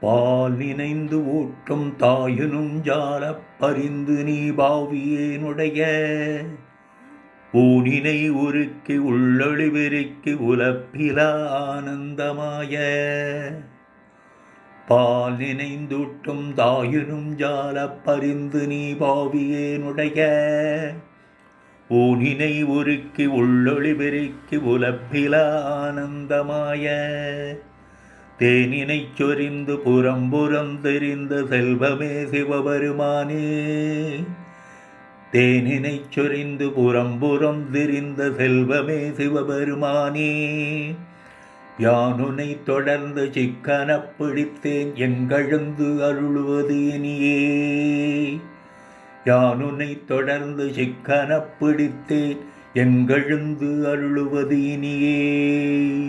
பால் நினைந்து ஊற்றும் தாயினும் ஜால பறிந்து நீ பாவியேனுடைய ஊனினை உருக்கி உள்ளொளிவிருக்கி உலப்பில ஆனந்தமாய. பால் நினைந்துட்டும் தாயினும் ஜால பறிந்து நீ பாவியேனுடைய ஊனினை உருக்கி உள்ளொளி பெருக்கி உலப்பில ஆனந்தமாய. தேனினை சொரிந்து புறம்புறம் தெரிந்த செல்வமே சிவபெருமானே. தேனினை சொரிந்து புறம்புறம் தெரிந்த செல்வமே சிவபெருமானே. யானுனை தொடர்ந்து சிக்கன பிடித்தேன் எங்கழுந்து அருள்வது இனியே. யானுனை தொடர்ந்து சிக்கன பிடித்தேன் எங்கழுந்து அருள்வது இனியே.